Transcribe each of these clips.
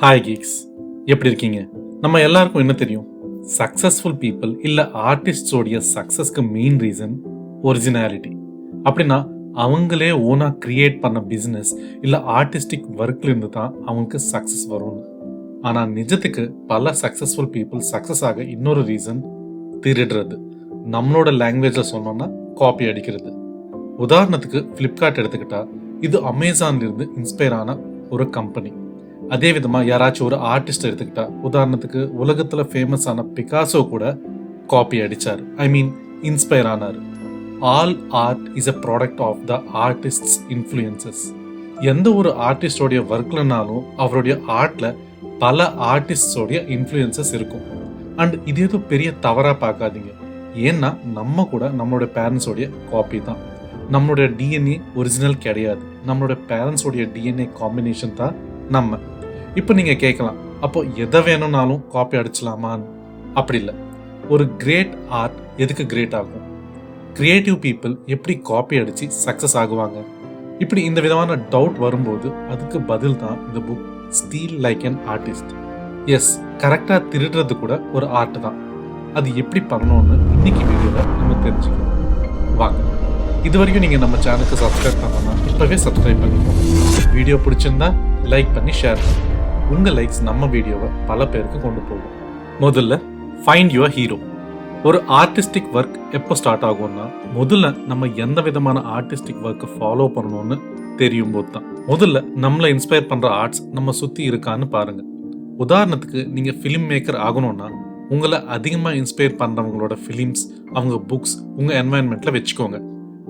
Hi Geeks எப்படி இருக்கீங்க? நம்ம எல்லாருக்கும் என்ன தெரியும்? சக்ஸஸ்ஃபுல் பீப்புள் இல்லை ஆர்டிஸ்டோடைய சக்ஸஸ்க்கு மெயின் ரீசன் ஒரிஜினாலிட்டி அப்படின்னா அவங்களே ஓனாக கிரியேட் பண்ண பிஸ்னஸ் இல்லை ஆர்டிஸ்டிக் ஒர்க்ல இருந்து தான் அவங்களுக்கு சக்ஸஸ் வரும்னு. ஆனால் நிஜத்துக்கு பல சக்ஸஸ்ஃபுல் பீப்புள் சக்ஸஸ் ஆக இன்னொரு ரீசன் திருடுறது. நம்மளோட லாங்குவேஜில் சொன்னோம்னா காப்பி அடிக்கிறது. உதாரணத்துக்கு ஃப்ளிப்கார்ட் எடுத்துக்கிட்டா இது அமேசான்லேருந்து இன்ஸ்பயர் ஆன ஒரு கம்பெனி அதே விதமாக யாராச்சும் ஒரு ஆர்டிஸ்ட் எடுத்துக்கிட்டா உதாரணத்துக்கு உலகத்தில் ஃபேமஸான பிகாசோ கூட காப்பி அடிச்சார். ஐ மீன் இன்ஸ்பயர் ஆனார். All art is a product of the artists influences எந்த ஒரு ஆர்டிஸ்டோடைய ஒர்க்லனாலும் அவருடைய ஆர்ட்ல பல ஆர்டிஸ்டோடைய இன்ஃப்ளூயன்சஸ் இருக்கும். அண்ட் இது எதுவும் பெரிய தவறாக பார்க்காதீங்க. ஏன்னா நம்ம கூட நம்மளோட பேரண்ட்ஸோடைய காப்பி தான். நம்மளுடைய டிஎன்ஏ ஒரிஜினல் கிடையாது. நம்மளோட பேரண்ட்ஸோடைய டிஎன்ஏ காம்பினேஷன் தான் நம்ம. இப்போ நீங்கள் கேட்கலாம் அப்போ எதை வேணும்னாலும் காப்பி அடிச்சலாமான்னு அப்படி இல்லை. ஒரு கிரேட் ஆர்ட் எதுக்கு கிரேட் ஆகும்? கிரியேட்டிவ் பீப்புள் எப்படி காப்பி அடித்து சக்ஸஸ் ஆகுவாங்க? இப்படி இந்த விதமான டவுட் வரும்போது அதுக்கு பதில் தான் இந்த book steal like an artist S கரெக்டாக திருடுறது கூட ஒரு ஆர்ட் தான். அது எப்படி பண்ணணும்னு இன்னைக்கு வீடியோவில் நம்ம தெரிஞ்சுக்கணும். வாங்க. இது வரைக்கும் நீங்கள் நம்ம சேனலுக்கு சப்ஸ்கிரைப் பண்ணலாம் இப்போவே சப்ஸ்கிரைப் பண்ணிக்கோங்க. வீடியோ பிடிச்சிருந்தா லைக் பண்ணி ஷேர் பண்ணுங்க உங்கள் லைக்ஸ் நம்ம வீடியோவை பல பேருக்கு கொண்டு போகும். முதல்ல ஃபைண்ட் யுவர் ஹீரோ ஒரு ஆர்டிஸ்டிக் ஒர்க் எப்போ ஸ்டார்ட் ஆகும்னா முதல்ல நம்ம எந்த விதமான ஆர்டிஸ்டிக் ஒர்க்கை ஃபாலோ பண்ணணும்னு தெரியும் போது தான். முதல்ல நம்மளை இன்ஸ்பயர் பண்ணுற ஆர்ட்ஸ் நம்ம சுற்றி இருக்கான்னு பாருங்கள் உதாரணத்துக்கு நீங்கள் ஃபிலிம் மேக்கர் ஆகணும்னா உங்களை அதிகமாக இன்ஸ்பயர் பண்ணுறவங்களோட ஃபிலிம்ஸ் அவங்க புக்ஸ் உங்கள் என்வாயன்மெண்ட்டில் வச்சுக்கோங்க.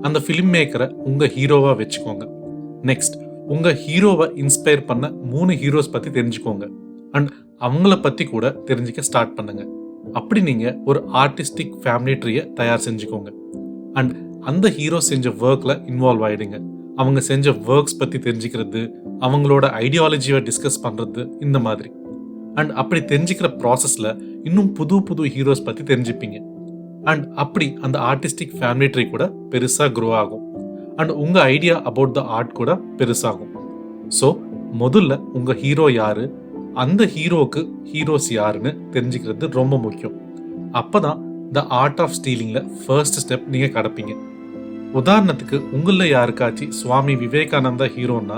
அந்த ஃபிலிம் மேக்கரை உங்கள் ஹீரோவாக வச்சுக்கோங்க. நெக்ஸ்ட் உங்கள் ஹீரோவை இன்ஸ்பயர் பண்ண மூணு ஹீரோஸ் பற்றி தெரிஞ்சுக்கோங்க. அண்ட் அவங்கள பற்றி கூட தெரிஞ்சுக்க ஸ்டார்ட் பண்ணுங்க. அப்படி நீங்கள் ஒரு ஆர்டிஸ்டிக் ஃபேமிலி ட்ரீயை தயார் செஞ்சுக்கோங்க. அண்ட் அந்த ஹீரோ செஞ்ச ஒர்க்கில் இன்வால்வ் ஆகிடுங்க அவங்க செஞ்ச ஒர்க்ஸ் பற்றி தெரிஞ்சுக்கிறது அவங்களோட ஐடியாலஜியை டிஸ்கஸ் பண்ணுறது இந்த மாதிரி. அண்ட் அப்படி தெரிஞ்சுக்கிற ப்ராசஸில் இன்னும் புது புது ஹீரோஸ் பற்றி தெரிஞ்சுப்பீங்க. அண்ட் அப்படி அந்த ஆர்டிஸ்டிக் ஃபேமிலி ட்ரீ கூட பெருசாக க்ரோ ஆகும். அண்ட் உங்கள் ஐடியா அபவுட் த ஆர்ட் கூட பெருசாகும். ஸோ முதல்ல உங்கள் ஹீரோ யார்? அந்த ஹீரோவுக்கு ஹீரோஸ் யாருன்னு தெரிஞ்சுக்கிறது ரொம்ப முக்கியம். அப்போ தான் த ஆர்ட் ஆஃப் ஸ்டீலிங்கில் ஃபர்ஸ்ட் ஸ்டெப் நீங்கள் கிடப்பீங்க. உதாரணத்துக்கு உங்களில் யாருக்காச்சும் சுவாமி விவேகானந்தா ஹீரோன்னா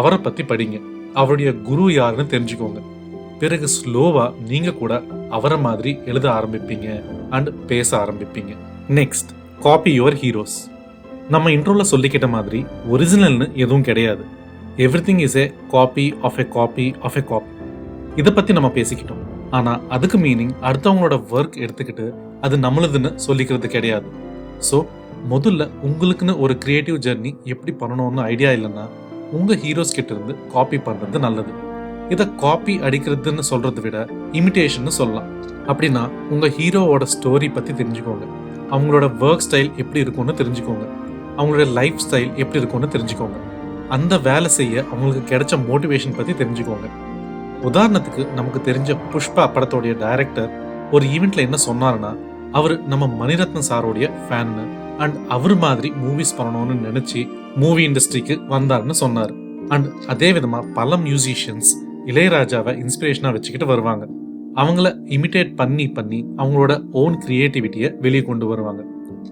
அவரை பற்றி படிங்க. அவருடைய குரு யாருன்னு தெரிஞ்சுக்கோங்க. பிறகு ஸ்லோவாக நீங்கள் கூட அவரை மாதிரி எழுத ஆரம்பிப்பீங்க. அண்ட் பேச ஆரம்பிப்பீங்க. நெக்ஸ்ட் காப்பி யுவர் ஹீரோஸ் நம்ம இன்ட்ரோவில் சொல்லிக்கிட்ட மாதிரி ஒரிஜினல்னு எதுவும் கிடையாது. Everything is a copy of a copy of a copy இதை பற்றி நம்ம பேசிக்கிட்டோம். ஆனால் அதுக்கு மீனிங் அடுத்தவங்களோட ஒர்க் எடுத்துக்கிட்டு அது நம்மளுதுன்னு சொல்லிக்கிறது கிடையாது. ஸோ முதல்ல உங்களுக்குன்னு ஒரு கிரியேட்டிவ் ஜெர்னி எப்படி பண்ணணும்னு ஐடியா இல்லைன்னா உங்கள் ஹீரோஸ் கிட்ட இருந்து காப்பி பண்ணுறது நல்லது. இதை காப்பி அடிக்கிறதுன்னு சொல்கிறத விட இமிட்டேஷன் சொல்லலாம். அப்படின்னா உங்கள் ஹீரோவோட ஸ்டோரி பற்றி தெரிஞ்சுக்கோங்க. அவங்களோட ஒர்க் ஸ்டைல் எப்படி இருக்கும்னு தெரிஞ்சுக்கோங்க. அவங்களுடைய லைஃப் ஸ்டைல் எப்படி இருக்கும்னு தெரிஞ்சுக்கோங்க. அந்த வேலை செய்ய அவங்களுக்கு கிடைச்ச மோட்டிவேஷன் பற்றி தெரிஞ்சுக்கோங்க. உதாரணத்துக்கு நமக்கு தெரிஞ்ச புஷ்பா படத்தோடைய டைரக்டர் ஒரு ஈவெண்ட்ல என்ன சொன்னாருன்னா அவர் நம்ம மணிரத்னம் சாரோடைய ஃபேன்னு அண்ட் அவர் மாதிரி மூவிஸ் பண்ணணும்னு நினைச்சு மூவி இண்டஸ்ட்ரிக்கு வந்தாருன்னு சொன்னார். அண்ட் அதே விதமாக பல மியூசிஷியன்ஸ் இளையராஜாவை இன்ஸ்பிரேஷனாக வச்சுக்கிட்டு வருவாங்க. அவங்கள இமிட்டேட் பண்ணி பண்ணி அவங்களோட ஓன் கிரியேட்டிவிட்டியை வெளியே கொண்டு வருவாங்க.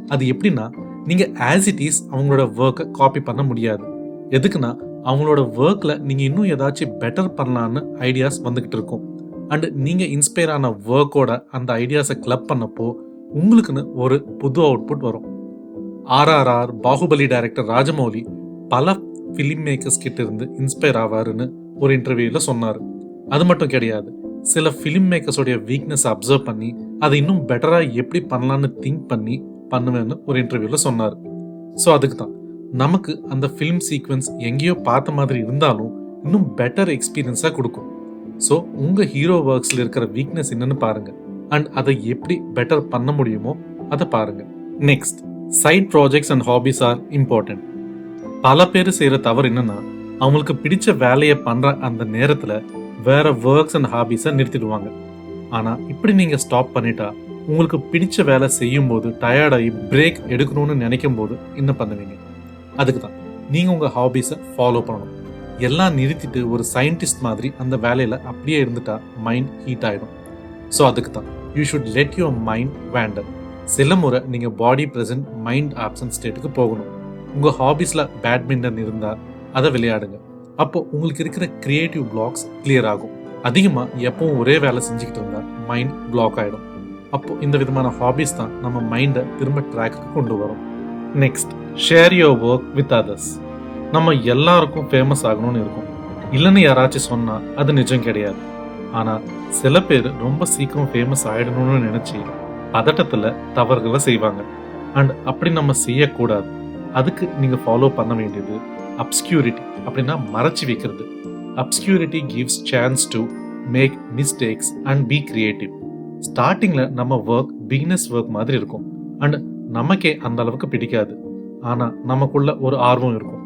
அது எப்படின்னா நீங்கள் ஆஸ் இட் இஸ் அவங்களோட ஒர்க்கை காப்பி பண்ண முடியாது. எதுக்குன்னா அவங்களோட ஒர்க்கில் நீங்கள் இன்னும் ஏதாச்சும் பெட்டர் பண்ணலான்னு ஐடியாஸ் வந்துக்கிட்டு இருக்கும். அண்டு நீங்கள் இன்ஸ்பயர் ஆன ஒர்க்கோட அந்த ஐடியாஸை கிளப் பண்ணப்போ உங்களுக்குன்னு ஒரு புது அவுட்புட் வரும். ஆர்ஆர்ஆர் பாகுபலி டைரக்டர் ராஜமௌலி பல ஃபிலிம் மேக்கர்ஸ் கிட்ட இருந்து இன்ஸ்பயர் ஆவாருன்னு ஒரு இன்டர்வியூவில் சொன்னார். அது மட்டும் கிடையாது சில ஃபிலிம் மேக்கர்ஸோடைய வீக்னஸ் அப்சர்வ் பண்ணி அதை இன்னும் பெட்டராக எப்படி பண்ணலான்னு திங்க் பண்ணி பண்ணுவேன்னு ஒரு இன்டர்வியூவில் சொன்னார். ஸோ அதுக்கு தான் நமக்கு அந்த ஃபிலிம் சீக்வன்ஸ் எங்கேயோ பார்த்த மாதிரி இருந்தாலும் இன்னும் பெட்டர் எக்ஸ்பீரியன்ஸாக கொடுக்கும். ஸோ உங்கள் ஹீரோ ஒர்க்ஸில் இருக்கிற வீக்னஸ் என்னன்னு பாருங்கள் அண்ட் அதை எப்படி பெட்டர் பண்ண முடியுமோ அதை பாருங்கள் next side projects and hobbies are important பல பேர் செய்கிற தவறு என்னன்னா அவங்களுக்கு பிடிச்ச வேலையை பண்ணுற அந்த நேரத்தில் வேற ஒர்க்ஸ் அண்ட் ஹாபிஸை நிறுத்திடுவாங்க. ஆனால் இப்படி நீங்கள் ஸ்டாப் பண்ணிட்டா உங்களுக்கு பிடிச்ச வேலை செய்யும் போது டயர்டாகி பிரேக் எடுக்கணும்னு நினைக்கும் போது என்ன பண்ணுவீங்க? அதுக்கு தான். நீங்கள் உங்கள் ஹாபீஸை ஃபாலோ பண்ணணும். எல்லாம் நிறுத்திட்டு ஒரு சயின்டிஸ்ட் மாதிரி அந்த வேலையில் அப்படியே இருந்துட்டா மைண்ட் ஹீட் ஆகிடும் ஸோ அதுக்கு தான். You should let your mind wander சில முறை நீங்கள் பாடி ப்ரெசன்ட் மைண்ட் ஆப்சன்ட் ஸ்டேட்டுக்கு போகணும். உங்கள் ஹாபீஸில் பேட்மிண்டன் இருந்தால் அதை விளையாடுங்க. அப்போ உங்களுக்கு இருக்கிற கிரியேட்டிவ் பிளாக்ஸ் கிளியர் ஆகும். அதிகமாக எப்பவும் ஒரே வேலை செஞ்சுக்கிட்டு இருந்தால் மைண்ட் பிளாக் ஆகிடும் அப்போ இந்த விதமான ஹாபீஸ் தான் நம்ம மைண்டை திரும்ப ட்ராக்கு கொண்டு வரும். Next share your work with others நம்ம எல்லாருக்கும் ஃபேமஸ் ஆகணும்னு இருக்கும். இல்லைன்னு யாராச்சும் சொன்னால் அது நிஜம் கிடையாது. ஆனால் சில பேர் ரொம்ப சீக்கிரம் ஃபேமஸ் ஆகிடணும்னு நினச்சி பதட்டத்தில் தவறுகளை செய்வாங்க. அண்ட் அப்படி நம்ம செய்யக்கூடாது. அதுக்கு நீங்கள் ஃபாலோ பண்ண வேண்டியது அப்ஸ்கியூரிட்டி அப்படின்னா மறைச்சி வைக்கிறது. Obscurity gives chance to make mistakes and be creative ஸ்டார்டிங்கில் நம்ம ஒர்க் பிகினஸ் ஒர்க் மாதிரி இருக்கும். அண்ட் நமக்கே அந்த அளவுக்கு பிடிக்காது. ஆனால் நமக்குள்ள ஒரு ஆர்வம் இருக்கும்.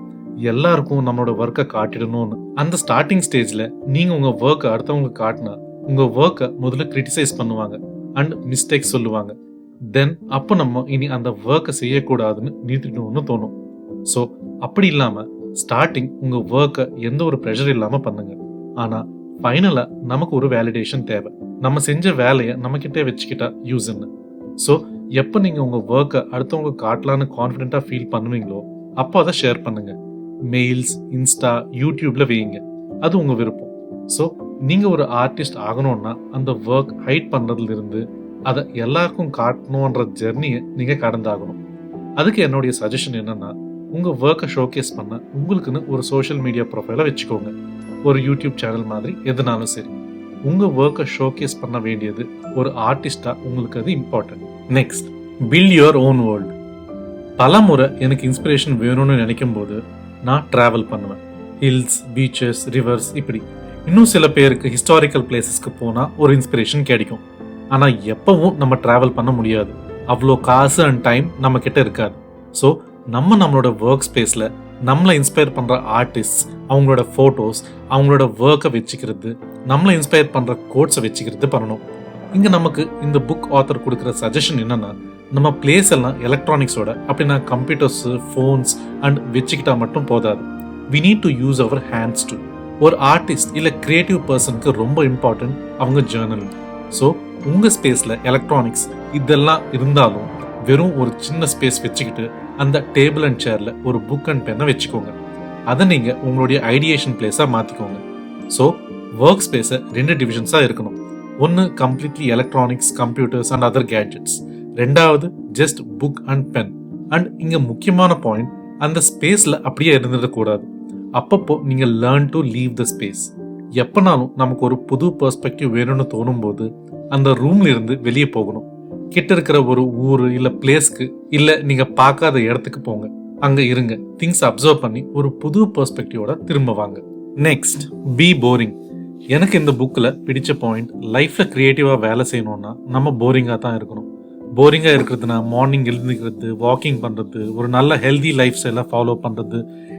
எல்லாருக்கும் நம்மளோட ஒர்க்கை காட்டிடணும்னு. அந்த ஸ்டார்டிங் ஸ்டேஜில் நீங்கள் உங்கள் ஒர்க்கை அடுத்தவங்க காட்டினா உங்கள் ஒர்க்கை முதல்ல கிரிட்டிசைஸ் பண்ணுவாங்க. அண்ட் மிஸ்டேக் சொல்லுவாங்க. தென் அப்போ நம்ம இனி அந்த ஒர்க்கை செய்யக்கூடாதுன்னு நிறுத்திடணும்னு தோணும். ஸோ அப்படி இல்லாமல் ஸ்டார்டிங் உங்கள் ஒர்க்கை எந்த ஒரு ப்ரெஷர் இல்லாமல் பண்ணுங்க. ஆனால் ஃபைனலாக நமக்கு ஒரு வேலிடேஷன் தேவை. நம்ம செஞ்ச வேலையை நம்மக்கிட்டே வச்சுக்கிட்டா யூஸ்ன்னு ஸோ எப்போ நீங்கள் உங்கள் ஒர்க்கை அடுத்தவங்க காட்டலான்னு கான்ஃபிடென்ட்டாக ஃபீல் பண்ணுவீங்களோ அப்போ அதை ஷேர் பண்ணுங்கள் மெயில்ஸ் இன்ஸ்டா யூடியூப்பில் வையுங்க அது உங்கள் விருப்பம். ஸோ நீங்கள் ஒரு ஆர்டிஸ்ட் ஆகணும்னா அந்த ஒர்க் ஹைட் பண்ணுறதுலேருந்து அதை எல்லாருக்கும் காட்டணுன்ற ஜெர்னியை நீங்கள் கடந்தாகணும். அதுக்கு என்னுடைய சஜஷன் என்னென்னா உங்கள் ஒர்க்கை ஷோகேஸ் பண்ண உங்களுக்குன்னு ஒரு சோஷியல் மீடியா ப்ரொஃபைலை வச்சுக்கோங்க. ஒரு யூடியூப் சேனல் மாதிரி எதுனாலும் சரி. உங்கள் ஒர்க்கை ஷோகேஸ் பண்ண வேண்டியது ஒரு ஆர்டிஸ்டாக உங்களுக்கு அது important next build your own world பல முறை எனக்கு இன்ஸ்பிரேஷன் வேணும்னு நினைக்கும் போது நான் ட்ராவல் பண்ணுவேன். ஹில்ஸ் பீச்சஸ் ரிவர்ஸ் இப்படி. இன்னும் சில பேருக்கு ஹிஸ்டாரிக்கல் பிளேசஸ்க்கு போனால் ஒரு இன்ஸ்பிரேஷன் கிடைக்கும். ஆனால் எப்பவும் நம்ம ட்ராவல் பண்ண முடியாது. அவ்வளோ காசு அண்ட் டைம் நம்ம கிட்ட இருக்காது. ஸோ நம்ம நம்மளோட ஒர்க் ஸ்பேஸில் நம்மளை இன்ஸ்பயர் பண்ணுற ஆர்டிஸ்ட் அவங்களோட ஃபோட்டோஸ் அவங்களோட ஒர்க்கை வச்சுக்கிறது நம்மளை இன்ஸ்பயர் பண்ணுற கோட்ஸை வச்சுக்கிறது பண்ணணும். இங்கே நமக்கு இந்த புக் ஆத்தர் கொடுக்குற சஜஷன் என்னன்னா நம்ம பிளேஸ் எல்லாம் எலக்ட்ரானிக்ஸோட அப்படின்னா கம்ப்யூட்டர்ஸு ஃபோன்ஸ் அண்ட் வச்சுக்கிட்டா மட்டும் போதாது. We need to use our hands to ஒரு ஆர்டிஸ்ட் இல்லை கிரியேட்டிவ் பர்சனுக்கு ரொம்ப இம்பார்ட்டன்ட் அவங்க ஜேர்னல் ஸோ உங்கள் ஸ்பேஸில் எலக்ட்ரானிக்ஸ் இதெல்லாம் இருந்தாலும் வெறும் ஒரு சின்ன ஸ்பேஸ் வச்சுக்கிட்டு அந்த டேபிள் அண்ட் சேரில் ஒரு புக் அண்ட் பென்னை வச்சுக்கோங்க. அதை நீங்கள் உங்களுடைய ஐடியேஷன் பிளேஸாக மாற்றிக்கோங்க ஸோ ஒர்க் ஸ்பேஸை ரெண்டு டிவிஷன்ஸாக இருக்கணும். ஒன்று completely electronics computers and other gadgets ரெண்டாவது just book and pen and இங்கே முக்கியமான பாயிண்ட் அந்த ஸ்பேஸில் அப்படியே இருந்துடக்கூடாது. அப்பப்போ நீங்கள் learn to leave the space எப்போனாலும் நமக்கு ஒரு புது பெர்ஸ்பெக்டிவ் வேணும்னு தோணும் போது அந்த ரூம்ல இருந்து வெளியே போகணும். கிட்ட இருக்கிற ஒரு ஊர் இல்லை பிளேஸ்க்கு இல்லை நீங்கள் பார்க்காத இடத்துக்கு போங்க. அங்கே இருங்க. திங்ஸ் அப்சர்வ் பண்ணி ஒரு புது பெர்ஸ்பெக்டிவோட திரும்ப வாங்க. நெக்ஸ்ட் பி போரிங் எனக்கு இந்த புக்கில் பிடிச்ச பாயிண்ட் லைஃப்பில் க்ரியேட்டிவாக வேலை செய்யணும்னா நம்ம போரிங்காக தான் இருக்கணும். போரிங்காக இருக்கிறதுனா மார்னிங் எழுந்துக்கிறது வாக்கிங் பண்ணுறது ஒரு நல்ல ஹெல்தி லைஃப் ஸ்டைலாக ஃபாலோ பண்ணுறது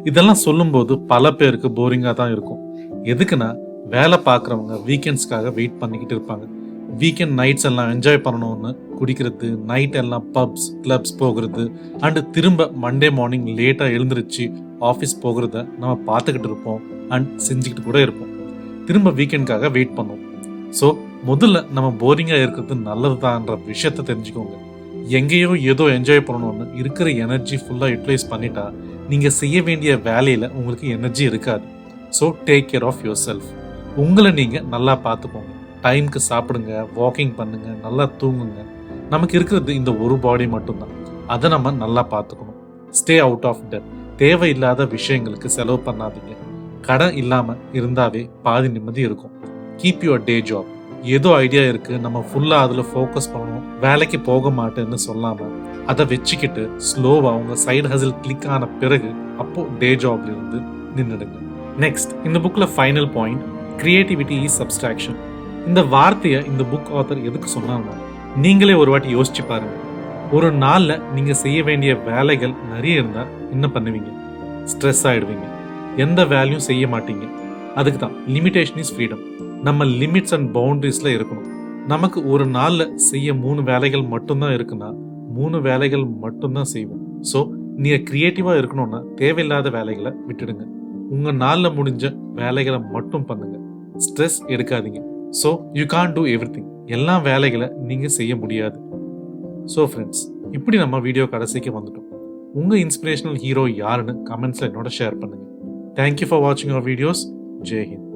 இதெல்லாம் சொல்லும்போது பல பேருக்கு போரிங்காக தான் இருக்கும். எதுக்குன்னா வேலை பார்க்குறவங்க வீக்கெண்ட்ஸ்க்காக வெயிட் பண்ணிக்கிட்டு இருப்பாங்க. வீக்கெண்ட் நைட்ஸ் எல்லாம் என்ஜாய் பண்ணணும்னு குடிக்கிறது நைட் எல்லாம் பப்ஸ் கிளப்ஸ் போகிறது அண்டு திரும்ப மண்டே மார்னிங் லேட்டாக எழுந்திருச்சு ஆஃபீஸ் போகிறத நம்ம பார்த்துக்கிட்டு இருப்போம் அண்ட் செஞ்சுக்கிட்டு கூட இருப்போம். திரும்ப வீக்கெண்டுக்காக வெயிட் பண்ணுவோம் ஸோ முதல்ல நம்ம போரிங்காக இருக்கிறது நல்லதுதான்ற விஷயத்த தெரிஞ்சுக்கோங்க. எங்கேயோ ஏதோ என்ஜாய் பண்ணணும்னு இருக்கிற எனர்ஜி ஃபுல்லாக யூட்டிலைஸ் பண்ணிட்டா நீங்கள் செய்ய வேண்டிய வேலையில் உங்களுக்கு எனர்ஜி இருக்காது. So take care of yourself உங்களை நீங்கள் நல்லா பார்த்துக்கோங்க. டைம்க்கு சாப்பிடுங்க வாக்கிங் பண்ணுங்க நல்லா தூங்குங்க. நமக்கு இருக்கிறது இந்த ஒரு பாடி மட்டும்தான். அதை நம்ம நல்லா பார்த்துக்கணும். ஸ்டே அவுட் ஆஃப் டெட் தேவையில்லாத விஷயங்களுக்கு செலவு பண்ணாதீங்க. கடன் இல்லாமல் இருந்தாவே பாதி நிம்மதி இருக்கும். கீப் யுவர் டே ஜாப் ஏதோ ஐடியா இருக்கு நம்ம ஃபுல்லாக அதில் ஃபோக்கஸ் பண்ணணும் வேலைக்கு போக மாட்டேன்னு சொல்லாமல் அதை வச்சுக்கிட்டு ஸ்லோவாக உங்கள் சைடு ஹசில் கிளிக் ஆன பிறகு அப்போ டே ஜாப்ல இருந்து நின்றுடுங்க நெக்ஸ்ட் இந்த புக்கில் final point creativity is subtraction இந்த வார்த்தையை இந்த புக் ஆத்தர் எதுக்கு சொன்னாங்கன்னா நீங்களே ஒரு வாட்டி யோசிச்சு பாருங்க. ஒரு நாளில் நீங்கள் செய்ய வேண்டிய வேலைகள் நிறைய இருந்தால் என்ன பண்ணுவீங்க? ஸ்ட்ரெஸ் ஆயிடுவீங்க. எந்த வேலையும் செய்ய மாட்டீங்க? அதுக்கு தான் லிமிடேஷன் இஸ் ஃப்ரீடம் நம்ம லிமிட்ஸ் அண்ட் பவுண்டரிஸில் இருக்கணும். நமக்கு ஒரு நாளில் செய்ய மூணு வேலைகள் மட்டும்தான் இருக்குன்னா மூணு வேலைகள் மட்டும்தான் செய்வோம். ஸோ நீங்கள் க்ரியேட்டிவாக இருக்கணும்னா தேவையில்லாத வேலைகளை விட்டுடுங்க. உங்கள் நாளில் முடிஞ்ச வேலைகளை மட்டும் பண்ணுங்க. ஸ்ட்ரெஸ் எடுக்காதீங்க. So you can do everything எல்லா வேலைகளை நீங்கள் செய்ய முடியாது. ஸோ ஃப்ரெண்ட்ஸ் இப்படி நம்ம வீடியோ கடைசிக்கு வந்துட்டோம். உங்கள் இன்ஸ்பிரேஷனல் ஹீரோ யாருன்னு கமெண்ட்ஸில் என்னோட ஷேர் பண்ணுங்கள் Thank you for watching our videos. Jai Hind.